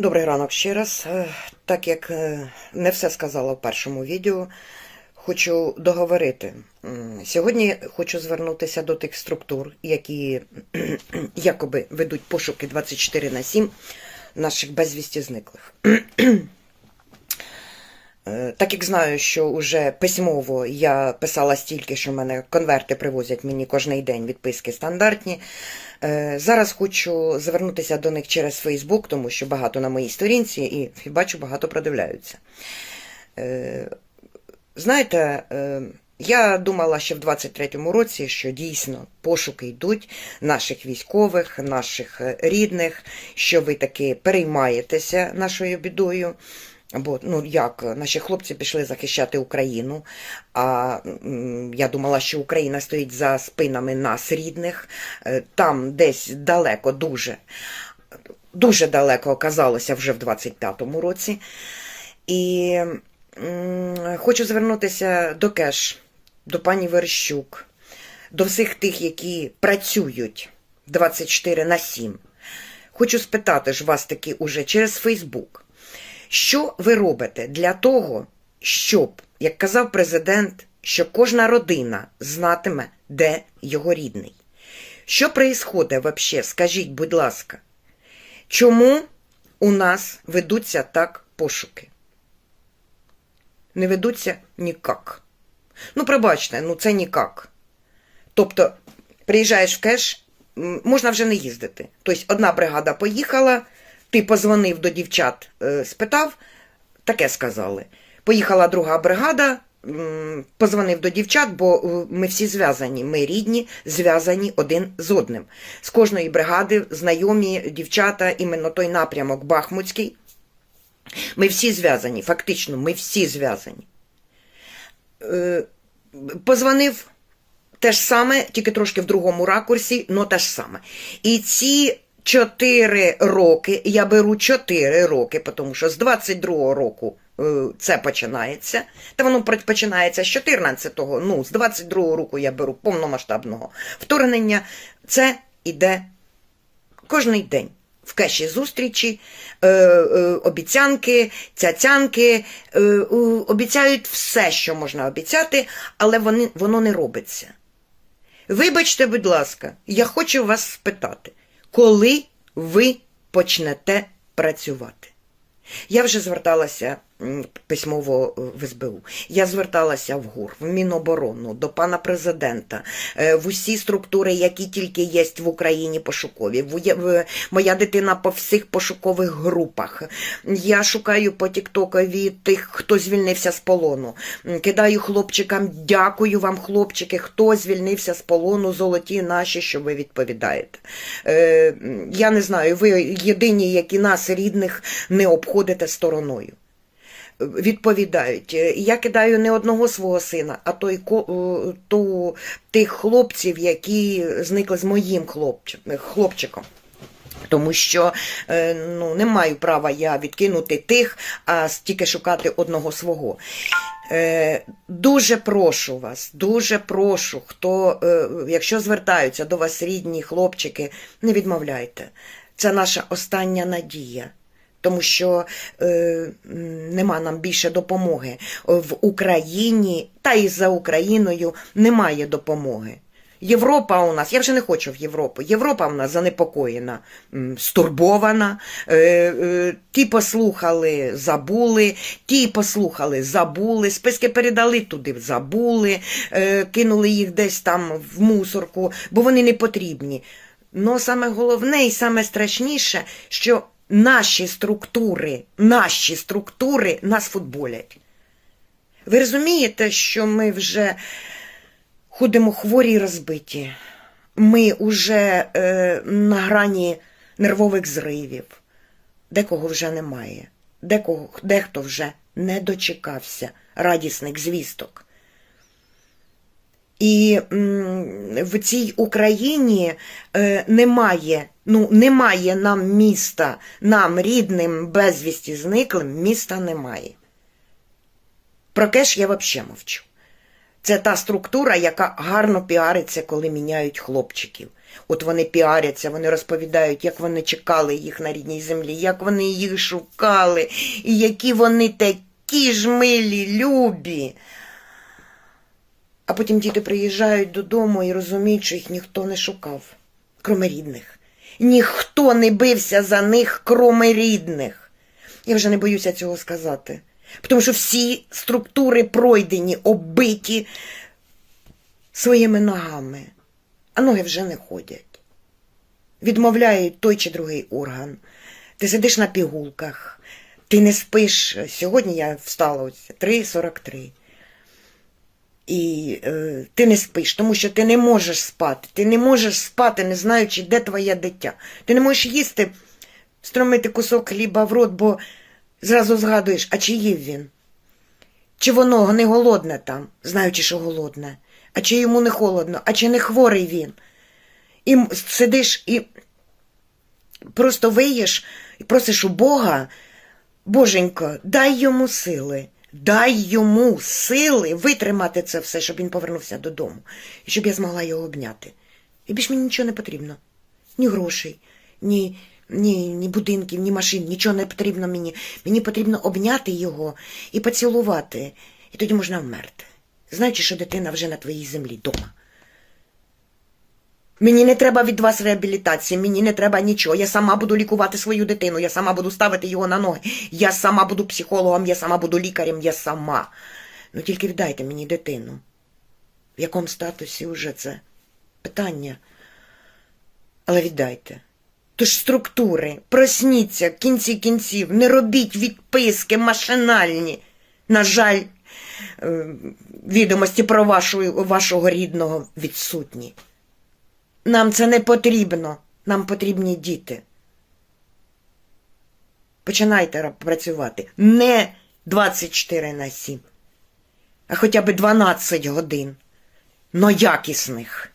Добрий ранок ще раз. Е, Так як е, не все сказала в першому відео, хочу договорити. Сьогодні хочу звернутися до тих структур, які якоби ведуть пошуки 24 на 7 наших безвісті зниклих. Е, Так як знаю, що вже письмово я писала стільки, що в мене конверти привозять мені кожний день відписки стандартні. Е, Зараз хочу звернутися до них через Фейсбук, тому що багато на моїй сторінці і бачу, багато продивляються. Е, Знаєте, я думала ще в 23-му році, що дійсно пошуки йдуть наших військових, наших рідних, що ви таки переймаєтеся нашою бідою. Бо ну як наші хлопці пішли захищати Україну. А я думала, що Україна стоїть за спинами нас, рідних, Е, там десь далеко, дуже, дуже далеко оказалося вже в 25-му році. І хочу звернутися до Кеш, до пані Верещук, до всіх тих, які працюють 24 на 7. Хочу спитати ж вас таки уже через Фейсбук. Що ви робите для того, щоб, як казав президент, що кожна родина знатиме, де його рідний? Що происходить вообще? Скажіть, будь ласка, чому у нас ведуться так пошуки? Не ведуться нікак. Ну, пробачте, ну це нікак. Тобто, приїжджаєш в кеш, можна вже не їздити. Тобто, одна бригада поїхала, ти позвонив до дівчат, е, спитав, таке сказали. Поїхала друга бригада, позвонив до дівчат, бо е, ми всі зв'язані. Ми рідні, зв'язані один з одним. З кожної бригади знайомі дівчата, іменно той напрямок Бахмутський. Ми всі зв'язані, фактично, ми всі зв'язані. Е, Позвонив те ж саме, тільки трошки в другому ракурсі, але те ж саме. І ці чотири роки, я беру чотири роки, тому що з 22-го року е, це починається. Та воно починається з 14-го, ну, з 22-го року я беру повномасштабного вторгнення. Це іде кожний день. В кеші зустрічі, е, е, обіцянки, цяцянки, е, е, обіцяють все, що можна обіцяти, але вони, воно не робиться. Вибачте, будь ласка, я хочу вас спитати, коли ви почнете працювати? Я вже зверталася письмово е, в СБУ. Я зверталася в ГУР, в Міноборону, до пана президента, е, в усі структури, які тільки є в Україні пошукові. В Моя дитина по всіх пошукових групах. Я шукаю по Тіктокові тих, хто звільнився з полону. Кидаю хлопчикам, дякую вам, хлопчики, хто звільнився з полону, золоті наші, що ви відповідаєте. Е, я не знаю, ви єдині, які нас, рідних, не обходите стороною відповідають. Е, Я кидаю не одного свого сина, а той е, ту, тих хлопців, які зникли з моїм хлопчиком. хлопчиком. Тому що е, ну, не маю права я відкинути тих, а тільки шукати одного свого. Е, дуже прошу вас, дуже прошу, хто, е, якщо звертаються до вас рідні хлопчики, не відмовляйте. Це наша остання надія. Тому що е, нема нам більше допомоги. В Україні та і за Україною немає допомоги. Європа у нас, я вже не хочу в Європу. Європа в нас занепокоєна, стурбована. Е, е, ті послухали, забули, ті послухали, забули, списки передали туди, забули, е, кинули їх десь там в мусорку, бо вони не потрібні. Но саме головне і саме страшніше, що наші структури, наші структури нас футболять. Ви розумієте, що ми вже ходимо хворі і розбиті. Ми вже е, на грані нервових зривів. Декого вже немає, декого, дехто вже не дочекався радісних звісток. І в цій Україні е, немає, ну, немає нам міста, нам рідним безвісті зниклим, міста немає. Про кеш я взагалі мовчу. Це та структура, яка гарно піариться, коли міняють хлопчиків. От вони піаряться, вони розповідають, як вони чекали їх на рідній землі, як вони їх шукали, і які вони такі ж милі, любі. А потім діти приїжджають додому і розуміють, що їх ніхто не шукав, кроме рідних. Ніхто не бився за них, кроме рідних. Я вже не боюся цього сказати. Тому що всі структури пройдені, оббиті своїми ногами, а ноги вже не ходять. Відмовляють той чи другий орган. Ти сидиш на пігулках, ти не спиш. Сьогодні я встала ось 3.43. І е, ти не спиш, тому що ти не можеш спати. Ти не можеш спати, не знаючи, де твоє дитя. Ти не можеш їсти, стромити кусок хліба в рот, бо зразу згадуєш, а чи їв він? Чи воно не голодне там, знаючи, що голодне, а чи йому не холодно, а чи не хворий він? І сидиш і просто виєш і просиш у Бога, Боженько, дай йому сили, дай йому сили витримати це все, щоб він повернувся додому, і щоб я змогла його обняти. І більш мені нічого не потрібно. Ні грошей, ні, ні, ні будинків, ні машин, нічого не потрібно мені. Мені потрібно обняти його і поцілувати. І тоді можна вмерти, знаючи, що дитина вже на твоїй землі вдома. Мені не треба від вас реабілітації, мені не треба нічого. Я сама буду лікувати свою дитину, я сама буду ставити його на ноги. Я сама буду психологом, я сама буду лікарем, я сама. Ну тільки віддайте мені дитину. В якому статусі вже це питання. Але віддайте. Тож структури, просніться в кінці кінців, не робіть відписки машинальні. На жаль, е, відомості про вашу, вашого рідного відсутні. Нам це не потрібно. Нам потрібні діти. Починайте працювати не 24 на 7, а хоча б 12 годин, но якісних.